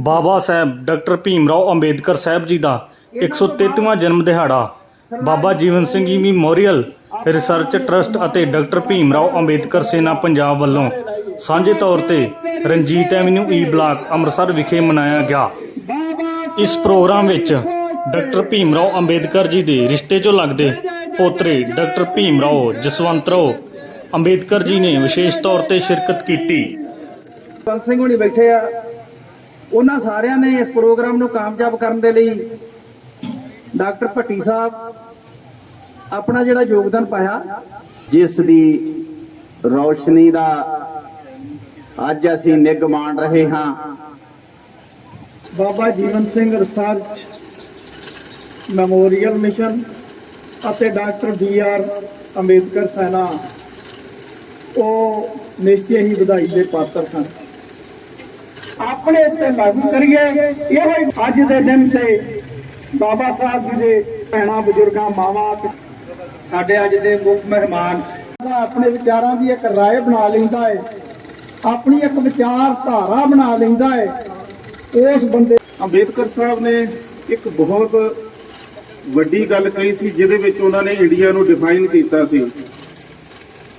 ਬਾਬਾ Sahib doctor Bhimrao Ambedkar Sahib ji ਦਾ 133ਵਾਂ ਜਨਮ ਦਿਹਾੜਾ Baba Jeevan Singh ji memorial research trust ਅਤੇ ਡਾਕਟਰ ਭੀਮਰਾਓ ਅੰਬੇਦਕਰ ਸੇਨਾ ਪੰਜਾਬ ਵੱਲੋਂ ਸਾਂਝੇ ਤੌਰ ਤੇ Ranjit avenue E block Amritsar ਵਿਖੇ ਮਨਾਇਆ ਗਿਆ। ਇਸ ਪ੍ਰੋਗਰਾਮ ਵਿੱਚ ਡਾਕਟਰ ਭੀਮਰਾਓ ਅੰਬੇਦਕਰ ਜੀ ਦੇ ਰਿਸ਼ਤੇ 'ਚੋਂ ਲੱਗਦੇ ਪੋਤਰੇ ਡਾਕਟਰ ਭੀਮਰਾਓ ਜਸਵੰਤਰਾਓ ਅੰਬੇਦਕਰ ਜੀ ਨੇ ਵਿਸ਼ੇਸ਼ ਤੌਰ ਤੇ ਸ਼ਿਰਕਤ ਕੀਤੀ। ਸਿੰਘ ਹੁਣੀ ਬੈਠੇ ਆ। ਉਹਨਾਂ ਸਾਰਿਆਂ ਨੇ ਇਸ ਪ੍ਰੋਗਰਾਮ ਨੂੰ ਕਾਮਯਾਬ ਕਰਨ ਦੇ ਲਈ ਡਾਕਟਰ ਭੱਟੀ ਸਾਹਿਬ ਆਪਣਾ ਜਿਹੜਾ ਯੋਗਦਾਨ ਪਾਇਆ। ਜਿਸ ਦੀ ਰੌਸ਼ਨੀ ਦਾ ਅੱਜ ਅਸੀਂ ਨਿੱਘ ਮਾਣ ਰਹੇ ਹਾਂ। Baba Jeevan Singh research memorial mission ਅਤੇ doctor B R Ambedkar Sena ਉਹ ਨਿਸ਼ਚੈ ਹੀ ਵਧਾਈ ਦੇ ਪਾਤਰ ਸਨ। ਆਪਣੇ ਉੱਤੇ ਲਾਗੂ ਕਰੀਏ। ਇਹੋ ਹੀ ਅੱਜ ਦੇ ਦਿਨ ਤੇ ਬਾਬਾ ਸਾਹਿਬ ਜੀ ਦੇ ਭੈਣਾਂ, ਬਜ਼ੁਰਗਾਂ, ਮਾਵਾਂ, ਸਾਡੇ ਅੱਜ ਦੇ ਮੁੱਖ ਮਹਿਮਾਨ। ਆਪਣੇ ਵਿਚਾਰਾਂ ਦੀ ਇੱਕ ਰਾਏ ਬਣਾ ਲੈਂਦਾ ਹੈ ਆਪਣੀ ਇੱਕ ਵਿਚਾਰ ਧਾਰਾ ਬਣਾ ਲੈਂਦਾ ਹੈ ਉਸ ਬੰਦੇ ਅੰਬੇਦਕਰ ਸਾਹਿਬ ਨੇ ਇੱਕ ਬਹੁਤ ਵੱਡੀ ਗੱਲ ਕਹੀ ਸੀ, ਜਿਹਦੇ ਵਿੱਚ ਉਹਨਾਂ ਨੇ ਇੰਡੀਆ ਨੂੰ ਡਿਫਾਈਨ ਕੀਤਾ ਸੀ।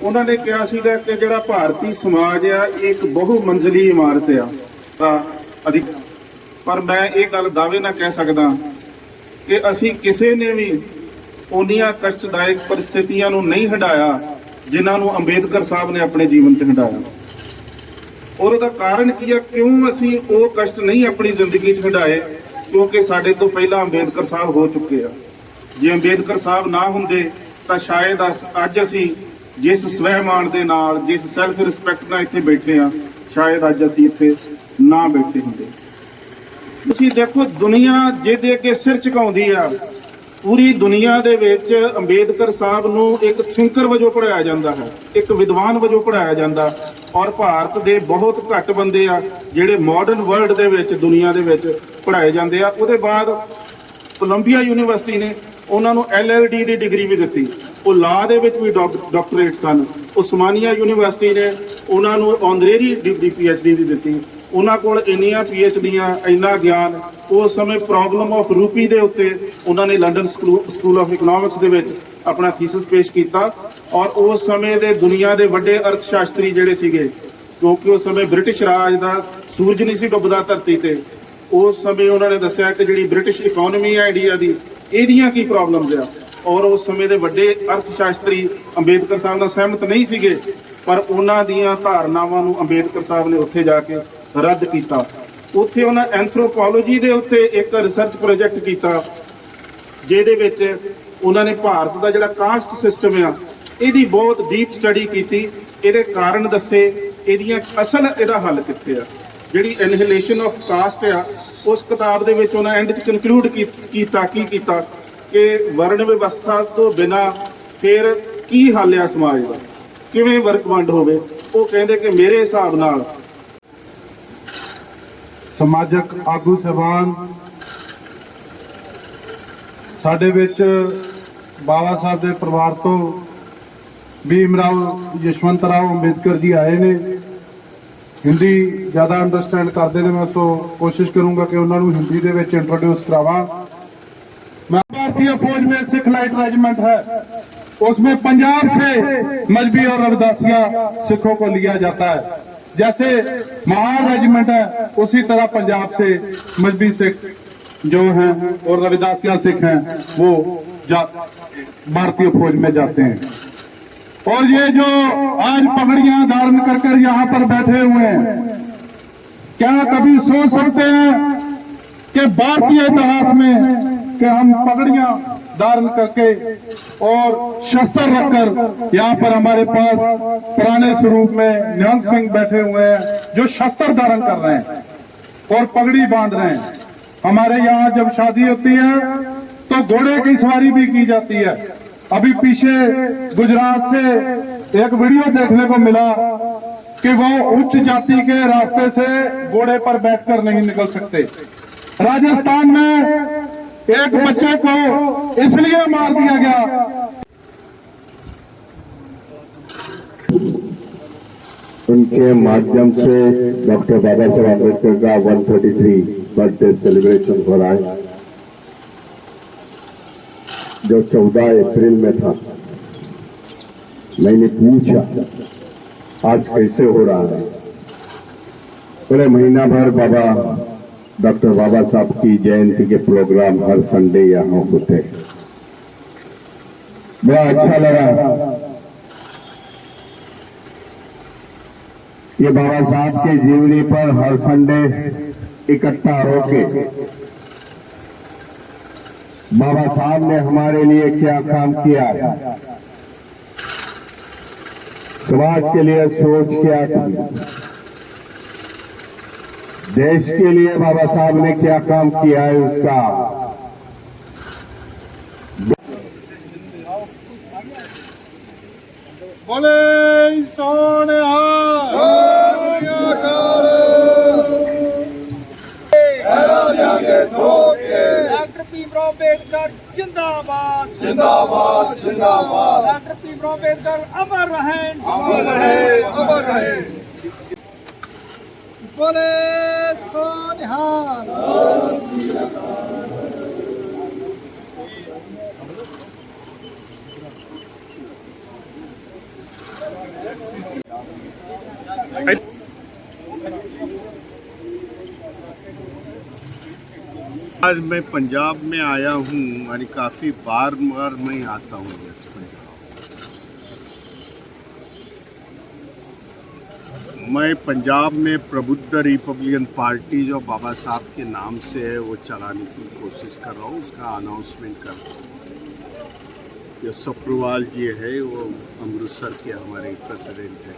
ਉਹਨਾਂ ਨੇ ਕਿਹਾ ਸੀਗਾ ਕਿ ਜਿਹੜਾ ਭਾਰਤੀ ਸਮਾਜ ਆ, ਇਹ ਇੱਕ ਬਹੁ ਮੰਜ਼ਲੀ ਇਮਾਰਤ ਆ। ਤਾਂ ਅਧਿਕ ਪਰ ਮੈਂ ਇਹ ਗੱਲ ਦਾਅਵੇ ਨਾਲ ਕਹਿ ਸਕਦਾ ਕਿ ਅਸੀਂ ਕਿਸੇ ਨੇ ਵੀ ਉਹਨੀਆਂ ਕਸ਼ਟਦਾਇਕ ਪਰਿਸਥਿਤੀਆਂ ਨੂੰ ਨਹੀਂ ਹਟਾਇਆ, ਜਿਨ੍ਹਾਂ ਨੂੰ ਅੰਬੇਦਕਰ ਸਾਹਿਬ ਨੇ ਆਪਣੇ ਜੀਵਨ 'ਚ ਹਟਾਇਆ। ਔਰ ਉਹਦਾ ਕਾਰਨ ਕੀ ਆ? ਕਿਉਂ ਅਸੀਂ ਉਹ ਕਸ਼ਟ ਨਹੀਂ ਆਪਣੀ ਜ਼ਿੰਦਗੀ 'ਚ ਹਟਾਏ, ਕਿਉਂਕਿ ਸਾਡੇ ਤੋਂ ਪਹਿਲਾਂ ਅੰਬੇਦਕਰ ਸਾਹਿਬ ਹੋ ਚੁੱਕੇ ਆ। ਜੇ ਅੰਬੇਦਕਰ ਸਾਹਿਬ ਨਾ ਹੁੰਦੇ, ਤਾਂ ਸ਼ਾਇਦ ਅਸ- ਅੱਜ ਅਸੀਂ ਜਿਸ ਸਵੈਮਾਨ ਦੇ ਨਾਲ, ਜਿਸ ਸੈਲਫ ਰਿਸਪੈਕਟ ਨਾਲ ਇੱਥੇ ਬੈਠੇ ਆ, ਸ਼ਾਇਦ ਅੱਜ ਅਸੀਂ ਇੱਥੇ ਨਾ ਬੈਠੇ ਹੁੰਦੇ। ਤੁਸੀਂ ਦੇਖੋ, ਦੁਨੀਆ ਜਿਹਦੇ ਅੱਗੇ ਸਿਰ ਝੁਕਾਉਂਦੀ ਆ, ਪੂਰੀ ਦੁਨੀਆ ਦੇ ਵਿੱਚ ਅੰਬੇਦਕਰ ਸਾਹਿਬ ਨੂੰ ਇੱਕ ਥਿੰਕਰ ਵਜੋਂ ਪੜਾਇਆ ਜਾਂਦਾ ਹੈ, ਇੱਕ ਵਿਦਵਾਨ ਵਜੋਂ ਪੜਾਇਆ ਜਾਂਦਾ ਔਰ ਭਾਰਤ ਦੇ ਬਹੁਤ ਘੱਟ ਬੰਦੇ ਆ, ਜਿਹੜੇ ਮਾਡਰਨ ਵਰਲਡ ਦੇ ਵਿੱਚ, ਦੁਨੀਆ ਦੇ ਵਿੱਚ ਪੜਾਏ ਜਾਂਦੇ ਆ। ਉਹਦੇ ਬਾਅਦ ਕੋਲੰਬੀਆ ਯੂਨੀਵਰਸਿਟੀ ਨੇ ਉਹਨਾਂ ਨੂੰ ਐਲਐਲਡੀ ਦੀ ਡਿਗਰੀ ਵੀ ਦਿੱਤੀ। ਉਹ ਲਾ ਦੇ ਵਿੱਚ ਵੀ ਡਾਕ- ਡਾਕਟਰੇਟ ਸਨ। ਉਸਮਾਨੀਆ ਯੂਨੀਵਰਸਿਟੀ ਨੇ ਉਹਨਾਂ ਨੂੰ ਆਨਰੇਰੀ ਡਿਗਰੀ ਪੀਐਚਡੀ ਦੀ ਦਿੱਤੀ। ਉਹਨਾਂ ਕੋਲ ਇੰਨੀਆਂ ਪੀਐਚਡੀਆਂ ਇੰਨਾ ਗਿਆਨ, ਉਸ ਸਮੇਂ ਪ੍ਰੋਬਲਮ ਆਫ ਰੂਪੀ ਦੇ ਉੱਤੇ ਉਹਨਾਂ ਨੇ ਲੰਡਨ ਸਕੂਲ ਆਫ ਇਕਨੋਮਿਕਸ ਦੇ ਵਿੱਚ ਆਪਣਾ ਥੀਸਿਸ ਪੇਸ਼ ਕੀਤਾ ਔਰ ਉਸ ਸਮੇਂ ਦੇ ਦੁਨੀਆ ਦੇ ਵੱਡੇ ਅਰਥ ਸ਼ਾਸਤਰੀ ਜਿਹੜੇ ਸੀਗੇ ਕਿਉਂਕਿ ਉਸ ਸਮੇਂ ਬ੍ਰਿਟਿਸ਼ ਰਾਜ ਦਾ ਸੂਰਜ ਨਹੀਂ ਸੀ ਡੁੱਬਦਾ ਧਰਤੀ ਤੇ, ਉਸ ਸਮੇਂ ਉਹਨਾਂ ਨੇ ਦੱਸਿਆ ਕਿ ਜਿਹੜੀ ਬ੍ਰਿਟਿਸ਼ ਇਕਨੋਮੀ ਹੈ ਇੰਡੀਆ ਦੀ, ਇਹਦੀਆਂ ਕੀ ਪ੍ਰੋਬਲਮਸ ਆ? ਔਰ ਉਸ ਸਮੇਂ ਦੇ ਵੱਡੇ ਅਰਥ ਸ਼ਾਸਤਰੀ ਅੰਬੇਦਕਰ ਸਾਹਿਬ ਨਾਲ ਸਹਿਮਤ ਨਹੀਂ ਸੀਗੇ, ਪਰ ਉਹਨਾਂ ਦੀਆਂ ਧਾਰਨਾਵਾਂ ਨੂੰ ਅੰਬੇਦਕਰ ਸਾਹਿਬ ਨੇ ਉੱਥੇ ਜਾ ਕੇ ਰੱਦ ਕੀਤਾ। ਉੱਥੇ ਉਹਨਾਂ ਐਂਥਰੋਪੋਲੋਜੀ ਦੇ ਉੱਤੇ ਇੱਕ ਰਿਸਰਚ ਪ੍ਰੋਜੈਕਟ ਕੀਤਾ, ਜਿਹਦੇ ਵਿੱਚ ਉਹਨਾਂ ਨੇ ਭਾਰਤ ਦਾ ਜਿਹੜਾ ਕਾਸਟ ਸਿਸਟਮ ਆ, ਇਹਦੀ ਬਹੁਤ ਡੀਪ ਸਟੱਡੀ ਕੀਤੀ, ਇਹਦੇ ਕਾਰਨ ਦੱਸੇ, ਇਹਦੀਆਂ ਅਸਲ ਇਹਦਾ ਹੱਲ ਕਿੱਥੇ ਆ? ਜਿਹੜੀ ਇਨਹਲੇਸ਼ਨ ਆਫ ਕਾਸਟ ਆ, ਉਸ ਕਿਤਾਬ ਦੇ ਵਿੱਚ ਉਹਨਾਂ ਐਂਡ 'ਚ ਕਨਕਲੂਡ ਕੀਤਾ, ਕੀ ਕੀਤਾ? ਕਿ ਵਰਣ ਵਿਵਸਥਾ ਤੋਂ ਬਿਨਾ ਫਿਰ ਕੀ ਹੱਲ ਆ ਸਮਾਜ ਦਾ? ਕਿਵੇਂ ਵਰਕ ਵੰਡ ਹੋਵੇ? ਉਹ ਕਹਿੰਦੇ ਕਿ ਮੇਰੇ ਹਿਸਾਬ ਨਾਲ ਸਮਾਜਕ ਆਗੂ ਸਹਿਬਾਨ ਸਾਡੇ ਵਿੱਚ ਬਾਬਾ ਸਾਹਿਬ ਦੇ ਪਰਿਵਾਰ ਤੋਂ ਭੀਮਰਾਓ ਯਸ਼ਵੰਤ ਰਾਓ ਅੰਬੇਦਕਰ ਜੀ ਆਏ ਨੇ ਹਿੰਦੀ ਜ਼ਿਆਦਾ ਅੰਡਰਸਟੈਂਡ ਕਰਦੇ ਨੇ ਮੈਂ ਸੋ ਕੋਸ਼ਿਸ਼ ਕਰੂੰਗਾ ਕਿ ਉਹਨਾਂ ਨੂੰ ਹਿੰਦੀ ਦੇ ਵਿੱਚ इंट्रोड्यूस करावा मैं भारतीय फौज में सिख लाइट रेजिमेंट है उसमें पंजाब से मजबी और रविदासिया सिखों को लिया जाता है जैसे महार रेजिमेंट है, उसी तरह पंजाब से मजबी सिख जो हैं और रविदासिया सिख हैं, वो भारतीय फौज में जाते हैं। और ये जो आज पगड़ियाँ धारण कर कर यहाँ पर बैठे हुए हैं, क्या कभी सोच सकते हैं कि भारतीय इतिहास में कि हम पगड़ियाँ धारण करके और शस्त्र रखकर यहाँ पर हमारे पास पुराने स्वरूप में निहंग सिंह बैठे हुए हैं, जो शस्त्र धारण कर रहे हैं और पगड़ी बाँध रहे हैं। हमारे यहाँ जब शादी होती है तो घोड़े की सवारी भी की जाती है। अभी पीछे गुजरात से एक वीडियो देखने को मिला कि वो उच्च जाति के रास्ते से घोड़े पर बैठकर नहीं निकल सकते। राजस्थान में एक बच्चे को इसलिए मार दिया गया। उनके माध्यम से डॉक्टर बाबा साहब अंबेडकर का 133 बर्थडे सेलिब्रेशन हो रहा है। जो 14 अप्रैल में था, मैंने पूछा, आज कैसे हो रहा है? पूरे महीना भर बाबा डॉक्टर बाबा साहब की जयंती के प्रोग्राम हर संडे यहाँ होते हैं। बड़ा अच्छा लगा। ये बाबा साहब के जीवनी पर हर संडे इकट्ठा होके बाबा साहब ने हमारे लिए क्या काम किया? समाज के लिए सोच क्या देश के लिए बाबा साहब ने क्या काम किया है उसका? बोले सोने जिंदाबाद। जिंदाबाद जिंदाबाद। अमर रहे। अमर रहे अमर रहे। बोले गच्छ निहाल आज मैं पंजाब में आया हूँ और काफ़ी बार बार मैं आता हूँ। मैं पंजाब में प्रबुद्ध रिपब्लिकन पार्टी जो बाबा साहब के नाम से है, वो चलाने की कोशिश कर रहा हूँ, उसका अनाउंसमेंट कर रहा हूँ। जो सप्रुवाल जी है, वो अमृतसर के हमारे प्रेसिडेंट हैं,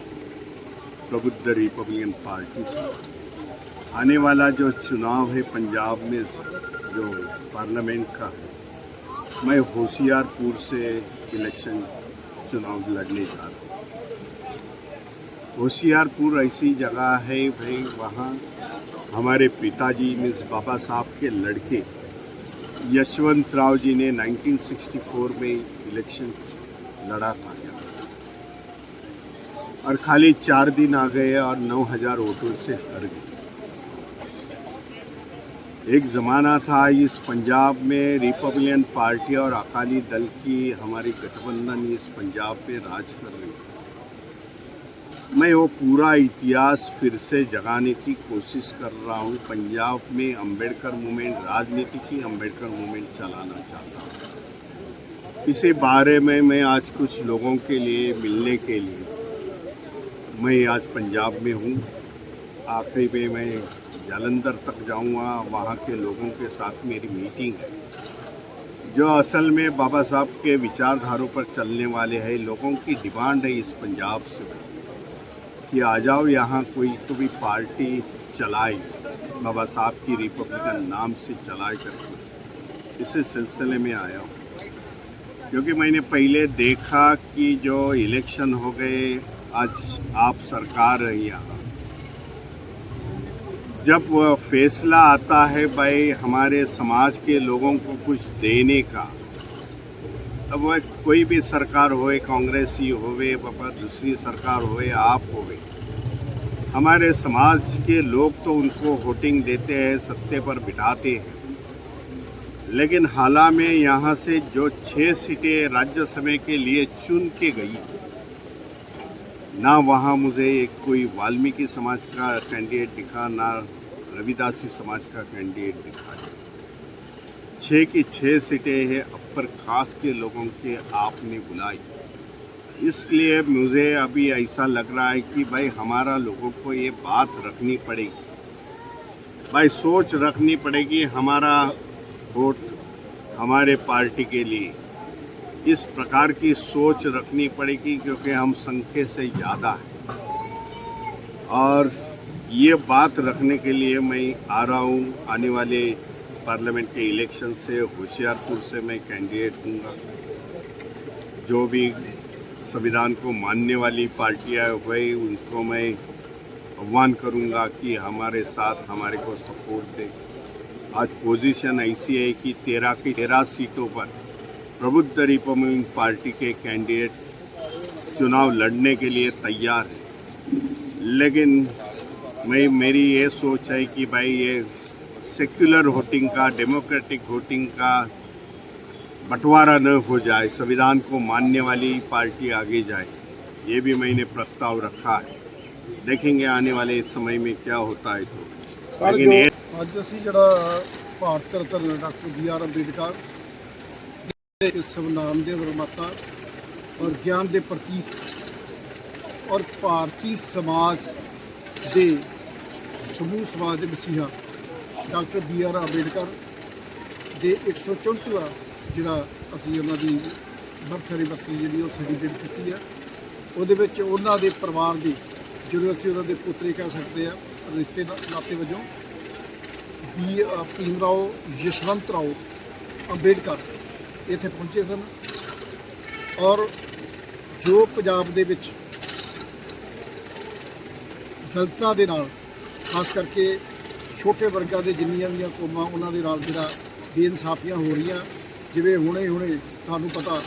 प्रबुद्ध रिपब्लिकन पार्टी से। आने वाला जो चुनाव है पंजाब में, जो पार्लियामेंट का है, मैं होशियारपुर से इलेक्शन चुनाव लड़ने जा रहा हूँ। होशियारपुर ऐसी जगह है भाई, वहाँ हमारे पिताजी मीन्स बाबा साहब के लड़के यशवंत राव जी ने 1964 में इलेक्शन लड़ा था। और खाली चार दिन आ गए और 9000 वोटों से हर गए। एक ज़माना था इस पंजाब में रिपब्लिकन पार्टी और अकाली दल की हमारी गठबंधन इस पंजाब पे राज कर रही थी। मैं वो पूरा इतिहास फिर से जगाने की कोशिश कर रहा हूँ। पंजाब में अंबेडकर मूवमेंट, राजनीति की अंबेडकर मूवमेंट चलाना चाहता हूँ। इसी बारे में मैं आज कुछ लोगों के लिए, मिलने के लिए, मैं आज पंजाब में हूँ। आखिरी में मैं जालंधर तक जाऊँगा। वहाँ के लोगों के साथ मेरी मीटिंग है। जो असल में बाबा साहब के विचारधारों पर चलने वाले हैं, लोगों की डिमांड है इस पंजाब से। कि आ जाओ, यहाँ कोई तो भी पार्टी चलाए। बाबा साहब की रिपब्लिकन नाम से चलाए करके। इसी सिलसिले में आया हूँ। क्योंकि मैंने पहले देखा कि जो इलेक्शन हो गए, आज आप सरकार है यहाँ। जब फैसला आता है भाई, हमारे समाज के लोगों को कुछ देने का तब वह कोई भी सरकार होए, कांग्रेस ही होवे बाबा दूसरी सरकार होए, आप होवे हमारे समाज के लोग तो उनको वोटिंग देते हैं, सत्ते पर बिठाते हैं। लेकिन हाल में यहाँ से जो छः सीटें राज्यसभा के लिए चुन के गई, ना वहाँ मुझे एक कोई वाल्मीकि समाज का कैंडिडेट दिखा, ना रविदासी समाज का कैंडिडेट दिखा। छः की छः सीटें हैं, अपर खास के लोगों के आपने बुलाई। इसलिए मुझे अभी ऐसा लग रहा है कि भाई हमारा लोगों को ये बात रखनी पड़ेगी। भाई सोच रखनी पड़ेगी हमारा वोट हमारे पार्टी के लिए। इस प्रकार की सोच रखनी पड़ेगी क्योंकि हम संख्या से ज़्यादा हैं। और ये बात रखने के लिए मैं आ रहा हूँ आने वाले पार्लियामेंट के इलेक्शन से, होशियारपुर से मैं कैंडिडेट दूँगा जो भी संविधान को मानने वाली पार्टियाँ हुई उनको मैं आह्वान करूँगा कि हमारे साथ हमारे को सपोर्ट दें। आज पोजीशन ऐसी है कि तेरह की, तेरह सीटों पर प्रबुद्ध रिपब्लिकन पार्टी के कैंडिडेट चुनाव लड़ने के लिए तैयार हैं। लेकिन मैं, मेरी ये सोच है कि भाई ये सेक्युलर वोटिंग का डेमोक्रेटिक वोटिंग का बंटवारा न हो जाए संविधान को मानने वाली पार्टी आगे जाए ये भी मैंने प्रस्ताव रखा है देखेंगे आने वाले समय में क्या होता है तो लेकिन ये ਅੱਜ ਅਸੀਂ ਜਿਹੜਾ Bharat Ratna doctor B R Ambedkar ਦੇ ਸੰਵਿਧਾਨ ਦੇ ਨਿਰਮਾਤਾ ਔਰ ਗਿਆਨ ਦੇ ਪ੍ਰਤੀਕ ਔਰ ਭਾਰਤੀ ਸਮਾਜ ਦੇ ਸਮੂਹ ਸਮਾਜ ਦੇ ਮਸੀਹਾ ਡਾਕਟਰ ਬੀ ਆਰ ਅੰਬੇਡਕਰ ਦੇ 134ਵਾਂ ਜਿਹੜਾ ਅਸੀਂ ਉਹਨਾਂ ਦੀ ਬਰਥ ਐਨੀਵਰਸਰੀ ਜਿਹੜੀ ਉਹ ਸੈਲੀਬ੍ਰੇਟ ਕੀਤੀ ਆ, ਉਹਦੇ ਵਿੱਚ ਉਹਨਾਂ ਦੇ ਪਰਿਵਾਰ ਦੀ, ਜਦੋਂ ਅਸੀਂ ਉਹਨਾਂ ਦੇ ਪੁੱਤਰੇ ਕਹਿ ਸਕਦੇ ਆ, ਰਿਸ਼ਤੇ ਦਾ ਨਾਤੇ ਵਜੋਂ ਬੀ ਭੀਮ ਰਾਓ, ਯਸ਼ਵੰਤ ਰਾਓ ਅੰਬੇਡਕਰ ਇੱਥੇ ਪਹੁੰਚੇ ਸਨ ਔਰ ਜੋ ਪੰਜਾਬ ਦੇ ਵਿੱਚ ਦਲਤਾਂ ਦੇ ਨਾਲ, ਖਾਸ ਕਰਕੇ ਛੋਟੇ ਵਰਗਾਂ ਦੇ ਜਿੰਨੀਆਂ ਵੀ ਕੌਮਾਂ, ਉਹਨਾਂ ਦੇ ਨਾਲ ਜਿਹੜਾ ਬੇਇਨਸਾਫੀਆਂ ਹੋ ਰਹੀਆਂ, ਜਿਵੇਂ ਹੁਣੇ ਹੁਣੇ ਤੁਹਾਨੂੰ ਪਤਾ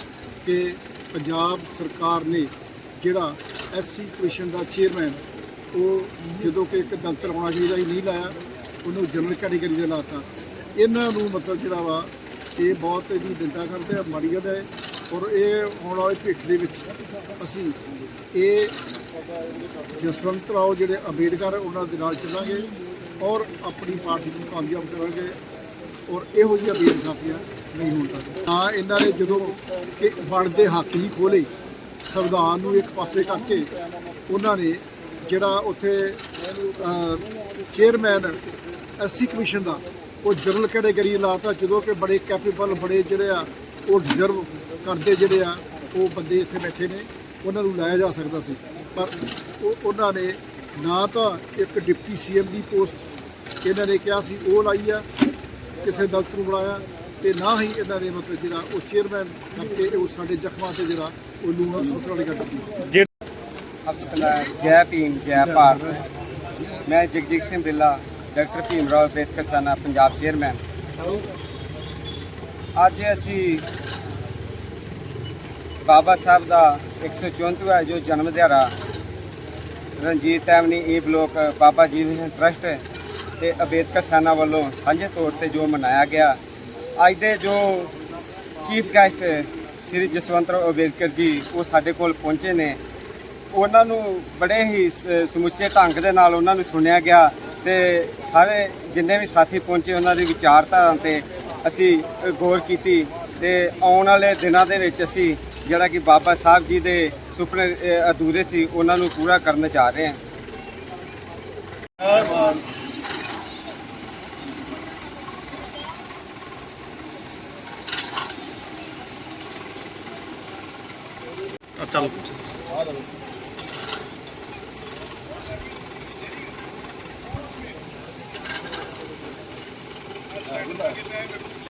ਕਿ ਪੰਜਾਬ ਸਰਕਾਰ ਨੇ ਜਿਹੜਾ ਐਸਸੀ ਕਮਿਸ਼ਨ ਦਾ ਚੇਅਰਮੈਨ ਉਹ ਜਦੋਂ ਕਿ ਇੱਕ ਦਲਤ ਹੋਣਾ ਚਾਹੀਦਾ ਹੀ ਨਹੀਂ ਲਾਇਆ, ਉਹਨੂੰ ਜਨਰਲ ਕੈਟੇਗਰੀ ਦੇ ਲਾਤਾ। ਇਹਨਾਂ ਨੂੰ ਮਤਲਬ ਜਿਹੜਾ ਵਾ, ਇਹ ਬਹੁਤ ਇਹਦੀ ਨਿੰਦਾ ਕਰਦੇ ਆ, ਮਾੜੀ ਗੱਲ ਹੈ, ਔਰ ਇਹ ਆਉਣ ਵਾਲੇ ਭਵਿੱਖ ਦੇ ਵਿੱਚ ਅਸੀਂ ਇਹ ਜਸਵੰਤ ਰਾਓ ਜਿਹੜੇ ਅੰਬੇਡਕਰ, ਉਹਨਾਂ ਦੇ ਨਾਲ ਚੱਲਾਂਗੇ। ਔਰ ਆਪਣੀ ਪਾਰਟੀ ਨੂੰ ਕਾਮਯਾਬ ਕਰਾਂਗੇ ਔਰ ਇਹੋ ਜਿਹੀਆਂ ਬੇਇਨਸਾਫੀਆਂ ਨਹੀਂ ਹੋਣ ਸਕਦੀਆਂ ਹਾਂ ਇਹਨਾਂ ਨੇ ਜਦੋਂ ਕਿ ਬਣਦੇ ਹੱਕ ਹੀ ਖੋਲੇ ਸੰਵਿਧਾਨ ਨੂੰ ਇੱਕ ਪਾਸੇ ਕਰਕੇ ਉਹਨਾਂ ਨੇ ਜਿਹੜਾ ਉੱਥੇ ਚੇਅਰਮੈਨ ਐਸਸੀ ਕਮਿਸ਼ਨ ਦਾ, ਉਹ ਜਨਰਲ ਕੈਟੇਗਰੀ ਲਾਤਾ। ਜਦੋਂ ਕਿ ਬੜੇ ਕੈਪੇਬਲ ਬੜੇ ਜਿਹੜੇ ਆ, ਉਹ ਡਿਜ਼ਰਵ ਕਰਦੇ ਜਿਹੜੇ ਆ, ਉਹ ਬੰਦੇ ਇੱਥੇ ਬੈਠੇ ਨੇ, ਉਹਨਾਂ ਨੂੰ ਲਾਇਆ ਜਾ ਸਕਦਾ ਸੀ। ਪਰ ਉਹਨਾਂ ਨੇ ਨਾ ਤਾਂ ਇੱਕ ਡਿਪਟੀ ਸੀਐਮ ਦੀ ਪੋਸਟ ਇਹਨਾਂ ਨੇ ਕਿਹਾ ਸੀ ਉਹ ਲਾਈ ਆ ਕਿਸੇ ਦਫ਼ਤਰ ਨੂੰ ਬਣਾਇਆ ਤੇ ਨਾ ਹੀ ਇਹਨਾਂ ਨੇ ਮਤਲਬ ਜਿਹੜਾ ਉਹ ਚੇਅਰਮੈਨ ਕਰਕੇ ਉਹ ਸਾਡੇ ਜ਼ਖਮਾਂ ਤੇ ਜਿਹੜਾ ਉਹ ਲੂਣ ਸੁੱਟਣ ਵਾਲੀ ਗੱਲ ਜੈ ਭੀਮ ਜੈ ਭਾਰਤ। ਮੈਂ ਜਗਜੀਤ ਸਿੰਘ ਬਿੱਲਾ ਡਾਕਟਰ ਭੀਮ ਰਾਓ ਅੰਬੇਦਕਰ ਸਾਨਾ ਪੰਜਾਬ ਚੇਅਰਮੈਨ। ਅੱਜ ਅਸੀਂ ਬਾਬਾ ਸਾਹਿਬ ਦਾ 134ਵਾਂ ਜੋ ਜਨਮ ਦਿਹਾੜਾ Ranjit avenue E block Baba Jeevan trust ਤੇ ਅੰਬੇਦਕਰ ਸੈਨਾ ਵੱਲੋਂ ਸਾਂਝੇ ਤੌਰ ਤੇ ਜੋ ਮਨਾਇਆ ਗਿਆ। ਅੱਜ ਦੇ ਜੋ ਚੀਫ ਗੈਸਟ ਸ੍ਰੀ ਜਸਵੰਤ ਰਾਓ ਅੰਬੇਦਕਰ ਜੀ, ਉਹ ਸਾਡੇ ਕੋਲ ਪਹੁੰਚੇ ਨੇ। ਉਹਨਾਂ ਨੂੰ ਬੜੇ ਹੀ ਸ- ਸਮੁੱਚੇ ਢੰਗ ਦੇ ਨਾਲ ਉਹਨਾਂ ਨੂੰ ਸੁਣਿਆ ਗਿਆ ਤੇ ਸਾਰੇ ਜਿੰਨੇ ਵੀ ਸਾਥੀ ਪਹੁੰਚੇ, ਉਹਨਾਂ ਦੀ ਵਿਚਾਰਧਾਰਾ ਤੇ ਅਸੀਂ ਗੌਰ ਕੀਤੀ ਤੇ ਆਉਣ ਵਾਲੇ ਦਿਨਾਂ ਦੇ ਵਿੱਚ ਅਸੀਂ ਜਿਹੜਾ ਕਿ ਬਾਬਾ ਸਾਹਿਬ ਜੀ ਦੇ ਸੁਪਨੇ ਅਧੂਰੇ ਸੀ ਉਹਨਾਂ ਨੂੰ ਪੂਰਾ ਕਰਨ ਜਾ ਰਹੇ ਹਾਂ।